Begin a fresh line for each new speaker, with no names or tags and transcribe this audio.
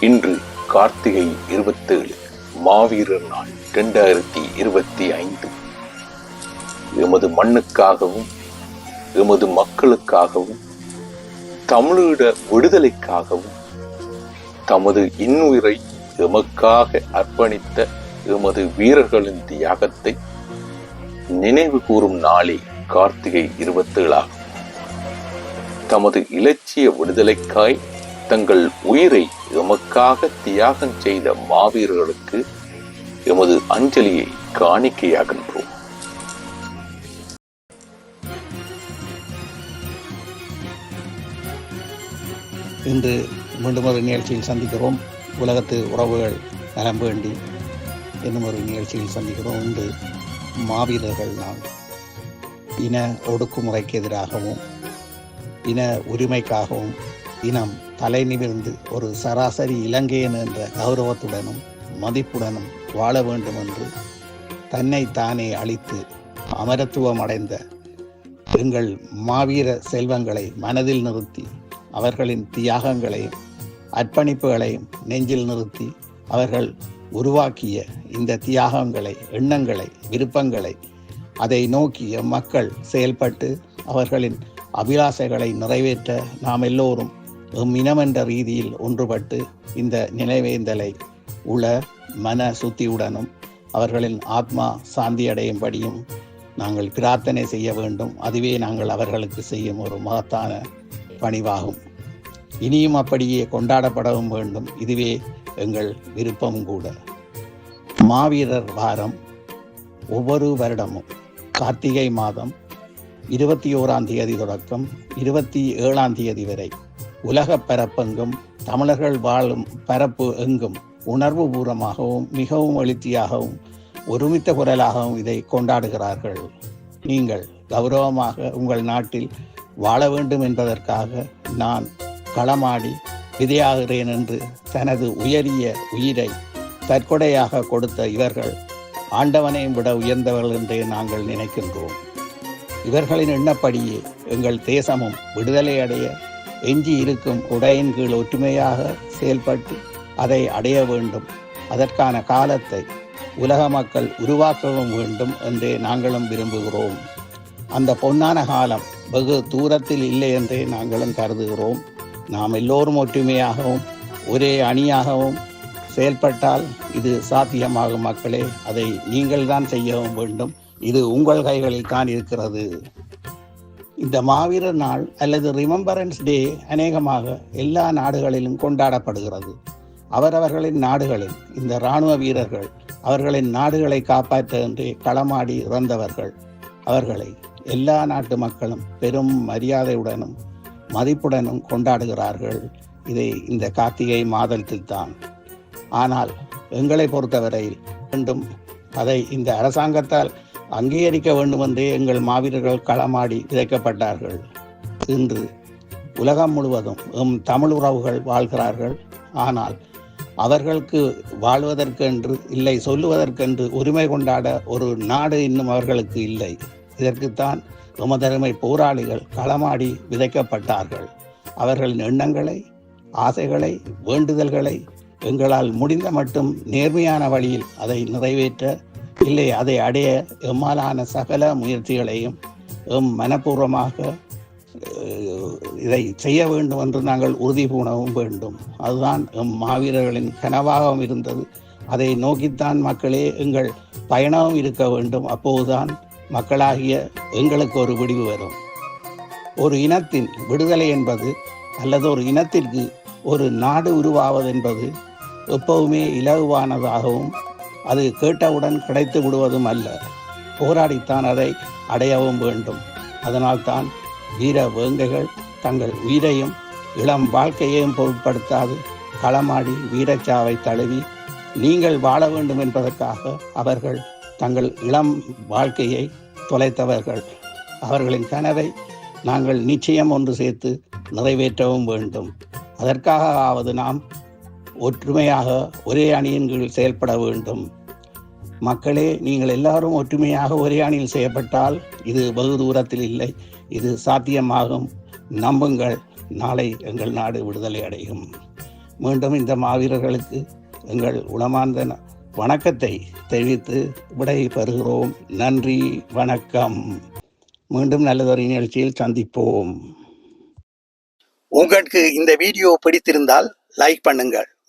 இன்று கார்த்திகை இருபத்தேழு மாவீரர் நாள் இரண்டாயிரத்தி இருபத்தி ஐந்து. எமது மண்ணுக்காகவும் எமது மக்களுக்காகவும் தமிழீழ விடுதலைக்காகவும் தமது இன்னுயிரை எமக்காக அர்ப்பணித்த எமது வீரர்களின் தியாகத்தை நினைவு கூறும் நாளே கார்த்திகை இருபத்தேழாகும் தமது இலட்சிய விடுதலைக்காய் தங்கள் உயிரை எமக்காக தியாகம் செய்த மாவீரர்களுக்கு எமது அஞ்சலியை காணிக்கையாகின்றோம்.
இன்று மீண்டும் ஒரு நிகழ்ச்சியில் சந்திக்கிறோம். உலகத்து உறவுகள் நலம் வேண்டி என்னும் ஒரு நிகழ்ச்சியில் சந்திக்கிறோம். இன்று மாவீரர்கள் நாள் இன ஒடுக்குமுறைக்கு எதிராகவும் இன உரிமைக்காகவும் இனம் தலை நிமிர்ந்து ஒரு சராசரி இலங்கையன் என்ற கௌரவத்துடனும் மதிப்புடனும் வாழ வேண்டும் என்று தன்னை தானே அழித்து அமரத்துவம் அடைந்த எங்கள் மாவீர செல்வங்களை மனதில் நிறுத்தி அவர்களின் தியாகங்களையும் அர்ப்பணிப்புகளையும் நெஞ்சில் நிறுத்தி அவர்கள் உருவாக்கிய இந்த தியாகங்களை எண்ணங்களை விருப்பங்களை அதை நோக்கிய மக்கள் செயல்பட்டு அவர்களின் அபிலாசைகளை நிறைவேற்ற நாம் எல்லோரும் எம் இனம் என்ற ரீதியில் ஒன்றுபட்டு இந்த நினைவேந்தலை உள மன சுத்தியுடனும் அவர்களின் ஆத்மா சாந்தி அடையும்படியும் நாங்கள் பிரார்த்தனை செய்ய வேண்டும். அதுவே நாங்கள் அவர்களுக்கு செய்யும் ஒரு மகத்தான பணிவாகும். இனியும் அப்படியே கொண்டாடப்படவும் வேண்டும். இதுவே எங்கள் விருப்பமும் கூட. மாவீரர் வாரம் ஒவ்வொரு வருடமும் கார்த்திகை மாதம் இருபத்தி ஓராம் தேதி தொடக்கம் இருபத்தி ஏழாம் தேதி வரை. உலக பரப்பெங்கும் தமிழர்கள் வாழும் பரப்பு எங்கும் உணர்வு பூர்வமாகவும் மிகவும் எழுச்சியாகவும் ஒருமித்த குரலாகவும் இதை கொண்டாடுகிறார்கள். நீங்கள் கௌரவமாக உங்கள் நாட்டில் வாழ வேண்டும் என்பதற்காக நான் களமாடி விதையாகிறேன் என்று தனது உயரிய உயிரை தற்கொடையாக கொடுத்த இவர்கள் ஆண்டவனையும் விட உயர்ந்தவர்கள் என்றே நாங்கள் நினைக்கின்றோம். இவர்களின் எண்ணப்படியே எங்கள் தேசமும் விடுதலை அடைய எஞ்சி இருக்கும் உடையின் கீழ் ஒற்றுமையாக செயல்பட்டு அதை அடைய வேண்டும். அதற்கான காலத்தை உலக மக்கள் உருவாக்கவும் வேண்டும் என்றே நாங்களும் விரும்புகிறோம். அந்த பொன்னான காலம் வெகு தூரத்தில் இல்லை என்றே நாங்களும் கருதுகிறோம். நாம் எல்லோரும் ஒற்றுமையாகவும் ஒரே அணியாகவும் செயல்பட்டால் இது சாத்தியமாகும் மக்களே. அதை நீங்கள் தான் செய்யவும் வேண்டும். இது உங்கள் கைகளில் தான் இருக்கிறது. இந்த மாவீரர் நாள் அல்லது ரிமெம்பரன்ஸ் டே அநேகமாக எல்லா நாடுகளிலும் கொண்டாடப்படுகிறது. அவரவர்களின் நாடுகளில் இந்த இராணுவ வீரர்கள் அவர்களின் நாடுகளை காப்பாற்ற என்று களமாடி இறந்தவர்கள். அவர்களை எல்லா நாட்டு மக்களும் பெரும் மரியாதையுடனும் மதிப்புடனும் கொண்டாடுகிறார்கள். இதை இந்த கார்த்திகை மாதத்தில் தான். ஆனால் எங்களை பொறுத்தவரையில் மீண்டும் அதை இந்த அரசாங்கத்தால் அங்கீகரிக்க வேண்டும் என்றே எங்கள் மாவீரர்கள் களமாடி விதைக்கப்பட்டார்கள் இன்று உலகம் முழுவதும் எம் தமிழ் உறவுகள் வாழ்கிறார்கள். ஆனால் அவர்களுக்கு வாழ்வதற்கென்று இல்லை சொல்லுவதற்கென்று உரிமை கொண்டாட ஒரு நாடு இன்னும் அவர்களுக்கு இல்லை. இதற்குத்தான் உமதருமை போராளிகள் களமாடி விதைக்கப்பட்டார்கள். அவர்களின் எண்ணங்களை ஆசைகளை வேண்டுதல்களை எங்களால் முடிந்த மட்டும் நேர்மையான வழியில் அதை நிறைவேற்ற இல்லை அதை அடைய எம்மாலான சகல முயற்சிகளையும் எம் மனப்பூர்வமாக இதை செய்ய வேண்டும் என்று நாங்கள் உறுதி பூணவும் வேண்டும். அதுதான் எம் மாவீரர்களின் கனவாகவும் இருந்தது. அதை நோக்கித்தான் மக்களே எங்கள் பயணமும் இருக்க வேண்டும். அப்போதுதான் மக்களாகிய எங்களுக்கு ஒரு விடிவு வரும். ஒரு இனத்தின் விடுதலை என்பது அல்லது ஒரு இனத்திற்கு ஒரு நாடு உருவாவது என்பது எப்பவுமே இலகுவானதாகவும் அது கேட்டவுடன் கிடைத்து விடுவதும் அல்ல. போராடித்தான் அதை அடையவும் வேண்டும். அதனால்தான் வீர வேங்கைகள் தங்கள் உயிரையும் இளம் வாழ்க்கையையும் பொருட்படுத்தாது. களமாடி வீரச்சாவை தழுவி நீங்கள் வாழ வேண்டும் என்பதற்காக அவர்கள் தங்கள் இளம் வாழ்க்கையை தொலைத்தவர்கள். அவர்களின் கனவை நாங்கள் நிச்சயம் ஒன்று சேர்த்து நிறைவேற்றவும் வேண்டும். அதற்காகவாவது நாம் ஒற்றுமையாக ஒரே அணியின் கீழ் செயல்பட வேண்டும். மக்களே நீங்கள் எல்லாரும் ஒற்றுமையாக ஒரே அணியில் செய்யப்பட்டால் இது வெகு தூரத்தில் இல்லை. இது சாத்தியமாகும். நம்புங்கள். நாளை எங்கள் நாடு விடுதலை அடையும். மீண்டும் இந்த மாவீரர்களுக்கு எங்கள் உளமார்ந்த வணக்கத்தை தெரிவித்து விடை பெறுகிறோம். நன்றி வணக்கம். மீண்டும் நல்லதொரு நிகழ்ச்சியில் சந்திப்போம். உங்களுக்கு இந்த வீடியோ பிடித்திருந்தால் லைக் பண்ணுங்கள்.